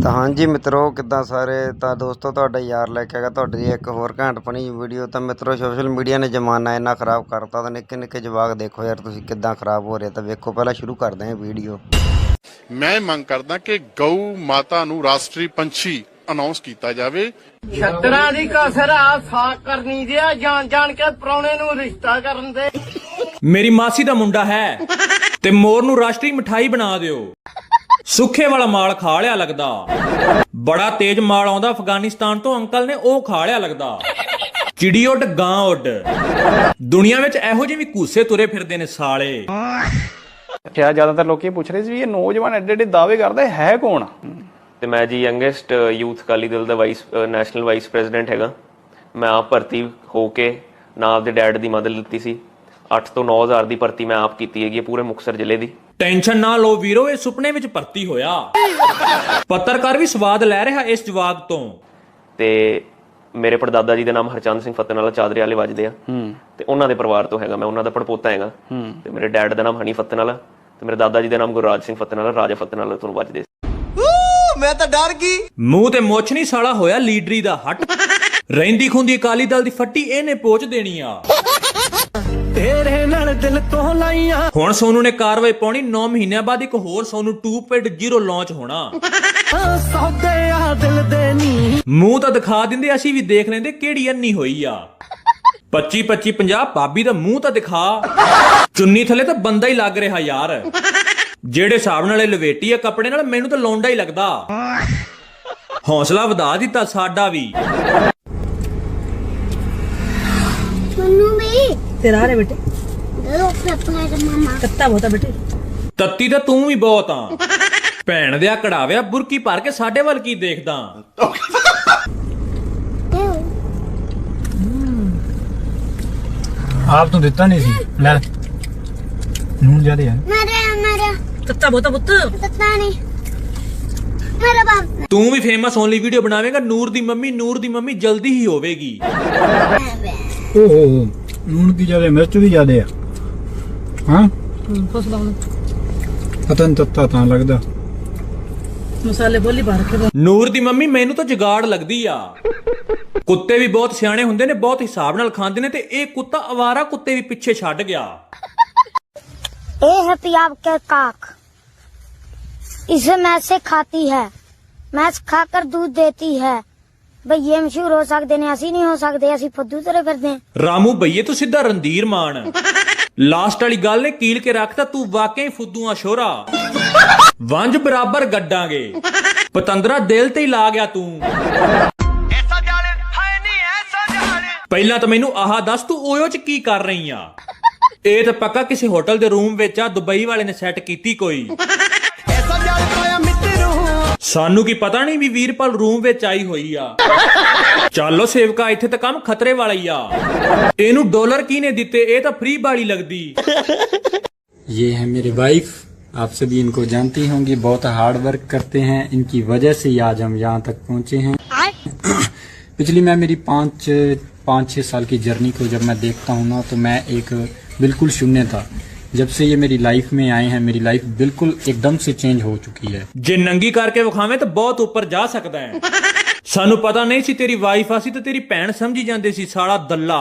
ਤਾਂ ਹਾਂਜੀ ਮਿੱਤਰੋ ਕਿੱਦਾਂ ਸਾਰੇ? ਤਾਂ ਦੋਸਤੋ ਤੁਹਾਡਾ ਯਾਰ ਲੈ ਕੇ ਆਗਾ ਤੁਹਾਡੇ ਲਈ ਇੱਕ ਹੋਰ ਘੈਂਟ ਪਣੀ ਵੀਡੀਓ ਤਾਂ ਮਿੱਤਰੋ ਸੋਸ਼ਲ ਮੀਡੀਆ ਨੇ ਜ਼ਮਾਨਾ ਇੰਨਾ ਖਰਾਬ ਕਰਤਾ ਤਾਂ ਨਿੱਕੇ ਨਿੱਕੇ ਜਵਾਕ ਦੇਖੋ ਯਾਰ ਤੁਸੀਂ ਕਿੱਦਾਂ ਖਰਾਬ ਹੋ ਰਹੇ ਤਾਂ ਵੇਖੋ ਪਹਿਲਾਂ ਸ਼ੁਰੂ ਕਰਦੇ ਹਾਂ ਵੀਡੀਓ ਮੈਂ ਮੰਗ ਕਰਦਾ ਕਿ ਗਊ ਮਾਤਾ ਨੂੰ ਰਾਸ਼ਟਰੀ ਪੰਛੀ ਅਨਾਉਂਸ ਕੀਤਾ ਜਾਵੇ। ਛੱਤਰਾਂ ਦੀ ਕਸਰ ਆ ਸਾਕ ਕਰਨੀ ਦਿਆ ਜਾਣ ਜਾਣ ਕੇ ਪ੍ਰਾਹੁਣੇ ਨੂੰ ਰਿਸ਼ਤਾ ਕਰਨ ਦੇ। ਮੇਰੀ ਮਾਸੀ ਦਾ ਮੁੰਡਾ ਹੈ ਤੇ ਮੋਰ ਨੂੰ ਰਾਸ਼ਟਰੀ ਮਠਾਈ ਬਣਾ ਦਿਓ। ਸੁੱਖੇ ਵਾਲਾ ਮਾਲ ਖਾ ਲਿਆ ਲੱਗਦਾ। ਬੜਾ ਤੇਜ਼ ਮਾਲ ਆਉਂਦਾ ਅਫਗਾਨਿਸਤਾਨ ਤੋਂ ਅੰਕਲ ਨੇ ਉਹ ਖਾ ਲਿਆ ਲੱਗਦਾ। ਚਿੜੀ ਉੱਡ ਗਾਂ ਉੱਡ। ਦੁਨੀਆ ਵਿੱਚ ਇਹੋ ਜਿਹੇ ਵੀ ਕੂਸੇ ਤੁਰੇ ਫਿਰਦੇ ਨੇ ਸਾਲੇ। ਕਿਹਾ ਜ਼ਿਆਦਾਤਰ ਲੋਕੀ ਪੁੱਛ ਰਹੇ ਸੀ ਵੀ ਇਹ ਨੌਜਵਾਨ ਐਡੇ ਐਡੇ ਦਾਅਵੇ ਕਰਦਾ ਹੈ ਕੌਣ? ਤੇ ਮੈਂ ਜੀ ਯੰਗੈਸਟ ਯੂਥ ਅਕਾਲੀ ਦਲ ਦਾ ਵਾਈਸ ਨੈਸ਼ਨਲ ਵਾਈਸ ਪ੍ਰੈਜ਼ੀਡੈਂਟ ਹੈਗਾ। ਮੈਂ ਆਪ ਭਰਤੀ ਹੋ ਕੇ ਨਾ ਆਪਦੇ ਡੈਡ ਦੀ ਮਦਦ ਲਿੱਤੀ ਸੀ। 8 ਤੋਂ 9000 ਦੀ ਭਰਤੀ ਮੈਂ ਆਪ ਕੀਤੀ ਹੈਗੀ ਹੈ ਪੂਰੇ ਮੁਕਤਸਰ ਜ਼ਿਲ੍ਹੇ ਦੀ। ਟੈਨਸ਼ਨ ਨਾ ਲਓ ਵੀਰੋ ਇਹ ਸੁਪਨੇ ਵਿੱਚ ਭਰਤੀ ਹੋਇਆ। ਪੱਤਰਕਾਰ ਵੀ ਸਵਾਦ ਲੈ ਰਿਹਾ ਇਸ ਜਵਾਬ ਤੋਂ। ਤੇ ਮੇਰੇ ਪੜਦਾਦਾ ਜੀ ਦਾ ਨਾਮ ਹਰਚੰਦ ਸਿੰਘ ਫਤਿਹਨਾਲਾ ਚਾਦਰੇ ਵਾਲੇ ਵੱਜਦੇ ਆ। ਤੇ ਉਹਨਾਂ ਦੇ ਪਰਿਵਾਰ ਤੋਂ ਹੈਗਾ ਮੈਂ ਉਹਨਾਂ ਦਾ ਪੜਪੋਤਾ ਹੈਗਾ। ਤੇ ਮੇਰੇ ਡੈਡ ਦਾ ਨਾਮ ਹਨੀ ਫਤਿਹਨਾਲਾ ਤੇ ਮੇਰੇ ਦਾਦਾ ਜੀ ਦਾ ਨਾਮ ਗੁਰਰਾਜ ਸਿੰਘ ਫਤਿਹਨਾਲਾ ਰਾਜਾ ਫਤਿਹਨਾਲਾ ਤੋਂ ਵੱਜਦੇ ਸੀ। ਮੂੰਹ ਤੇ ਮੁੱਛ ਨਹੀਂ ਸਾਲਾ ਹੋਇਆ ਲੀਡਰੀ ਦਾ ਹੱਟ। ਰਹਿੰਦੀ ਖੁੰਦੀ ਅਕਾਲੀ ਦਲ ਦੀ ਫੱਟੀ ਇਹਨੇ ਪੋਚ ਦੇਣੀ ਆ। ਨਾਲ ਦਿਲ ਤੋਂ ਲਾਈਆਂ। ਹੁਣ ਸੋਨੂ ਨੇ ਕਾਰਵਾਈ ਪਾਉਣੀ 9 ਮਹੀਨਿਆਂ ਬਾਅਦ ਇੱਕ ਹੋਰ ਸੋਨੂ 2.0 ਲਾਂਚ ਹੋਣਾ। ਸੌਦੇ ਆ ਦਿਲ ਦੇ ਨੀ ਮੂੰਹ ਤਾਂ ਦਿਖਾ ਦਿੰਦੇ ਅਸੀਂ ਵੀ ਦੇਖ ਲੈਂਦੇ ਕਿਹੜੀ ਅੰਨੀ ਹੋਈ ਆ। 25 25 50 ਬਾਬੀ ਦਾ ਮੂੰਹ ਤਾਂ ਦਿਖਾ। ਚੁੰਨੀ ਥੱਲੇ ਤਾਂ ਬੰਦਾ ਹੀ ਲੱਗ ਰਿਹਾ ਯਾਰ। ਜਿਹੜੇ ਹਿਸਾਬ ਨਾਲ ਲਵੇਟੀ ਆ ਕੱਪੜੇ ਨਾਲ ਮੈਨੂੰ ਤਾਂ ਲੌਂਡਾ ਹੀ ਲੱਗਦਾ। ਹੌਸਲਾ ਵਧਾ ਦਿੱਤਾ ਸਾਡਾ ਵੀ। ਮੰਨੂ ਵੀ ਤੇਰਾ ਰੇ ਬੇਟੇ? ਕੱਤਾ ਬਹੁਤਾ ਬੇਟੇ। ਤੱਤੀ ਤਾਂ ਤੂੰ ਵੀ ਬਹੁਤ ਆ। ਭੈਣ ਦੇ ਆ ਕੜਾਵਿਆ ਬੁਰਕੀ ਭਰ ਕੇ ਸਾਡੇ ਵੱਲ ਕੀ ਦੇਖਦਾ? ਆਪ ਤੋਂ ਦਿੱਤਾ ਨਹੀਂ ਸੀ। ਲੈ। ਨੂਨ ਜ਼ਿਆਦਾ ਯਾਰ ਮਾਰਿਆ ਮਾਰਿਆ। ਕੱਤਾ ਬਹੁਤਾ ਪੁੱਤ। ਪਤਾ ਨਹੀਂ। ਮੇਰਾ ਬਾਪ ਤੂੰ ਵੀ ਫੇਮਸ ਓਨਲੀ ਵੀਡੀਓ ਬਣਾਵੇਂਗਾ। ਨੂਰ ਦੀ ਮੰਮੀ ਨੂਰ ਦੀ ਮੰਮੀ ਜਲਦੀ ਹੀ ਹੋਵੇਗੀ। ਓਹ ਨੂਨ ਦੀ ਜ਼ਿਆਦਾ ਮਿਰਚ ਵੀ ਜ਼ਿਆਦਾ ਆ। ਹਾਂ फसला ਪਤਾ ਨਹੀਂ ਤੱਤਾ ਤਾਂ ਲੱਗਦਾ मसाले बोली बाहर के ਨੂਰ ਦੀ ਮੰਮੀ ਮੈਨੂੰ ਤਾਂ ਜਗਾੜ ਲੱਗਦੀ ਆ ਕੁੱਤੇ ਵੀ ਬਹੁਤ ਸਿਆਣੇ ਹੁੰਦੇ ਨੇ ਬਹੁਤ ਹਿਸਾਬ ਨਾਲ ਖਾਂਦੇ ਨੇ ਤੇ ਇਹ ਕੁੱਤਾ ਅਵਾਰਾ ਕੁੱਤੇ ਵੀ ਪਿੱਛੇ ਛੱਡ ਗਿਆ ये है पियाब के काक इसे मैच से खाती है मैच खाकर दूध देती है भाई ये मशहूर हो सकते ने ਅਸੀਂ ਨਹੀਂ ਹੋ ਸਕਦੇ ਅਸੀਂ ਫੁੱਦੂ ਤੇਰੇ ਫਿਰਦੇ ਹਾਂ ਰਾਮੂ ਬਈਏ ਤੂੰ ਸਿੱਧਾ ਰੰਦੀਰ ਮਾਨ ਲਾਸਟ ਵਾਲੀ ਗੱਲ ਨੇ ਕੀਲ ਕੇ ਰੱਖਤਾ ਤੂੰ ਵਾਕਿਆ ਹੀ ਫੁੱਦੂ ਆ ਸ਼ੋਰਾ। ਵੰਜ ਬਰਾਬਰ ਗੱਡਾਂਗੇ। ਪਤੰਦਰਾ ਦਿਲ ਤੇ ਹੀ ਲਾ ਗਿਆ ਤੂੰ। ਐਸਾ ਜਾਲੇ ਹਾਏ ਨਹੀਂ ਐਸਾ ਜਾਲੇ ਪਹਿਲਾਂ ਤਾਂ ਮੈਨੂੰ ਆਹ ਦੱਸ ਤੂੰ ਓਯੋ ਚ ਕੀ ਕਰ ਰਹੀ ਆ ਇਹ ਤਾਂ ਪੱਕਾ ਕਿਸੇ ਹੋਟਲ ਦੇ ਰੂਮ ਵਿੱਚ ਆ ਦੁਬਈ ਵਾਲੇ ਨੇ ਸੈੱਟ ਕੀਤੀ ਕੋਈ। ਸਾਨੂੰ ਕੀ ਪਤਾ ਨਹੀਂ ਵੀ ਵੀਰਪਾਲ ਰੂਮ ਵਿੱਚ ਆਈ ਹੋਈ ਆ ਚੱਲੋ ਸੇਵਕਾ ਇੱਥੇ ਤਾਂ ਕੰਮ ਖਤਰੇ ਵਾਲਾ ਹੀ ਆ ਇਹਨੂੰ ਡਾਲਰ ਕਿਹਨੇ ਦਿੱਤੇ ਇਹ ਤਾਂ ਫ੍ਰੀ ਵਾਲੀ ਲੱਗਦੀ ये है मेरे वाइफ आप सभी इनको जानती होंगी बहुत हार्ड वर्क करते हैं इनकी वजह से ही आज हम यहाँ तक पहुँचे हैं पिछली मैं मेरी पाँच पाँच छः साल की जर्नी को जब मैं देखता हूँ ना तो मैं एक बिल्कुल शून्य था जब से ये मेरी लाइफ में आए हैं मेरी लाइफ बिल्कुल एकदम से चेंज हो चुकी है ਜੇ ਨੰਗੀ ਕਰਕੇ ਵਿਖਾਵੇਂ ਤਾਂ ਬਹੁਤ ਉੱਪਰ ਜਾ ਸਕਦਾ ਹੈ ਸਾਨੂੰ ਪਤਾ ਨਹੀਂ ਸੀ ਤੇਰੀ ਵਾਈਫ ਆ ਸੀ ਤੇ ਤੇਰੀ ਭੈਣ ਸਮਝੀ ਜਾਂਦੇ ਸੀ ਸਾਲਾ ਦੱਲਾ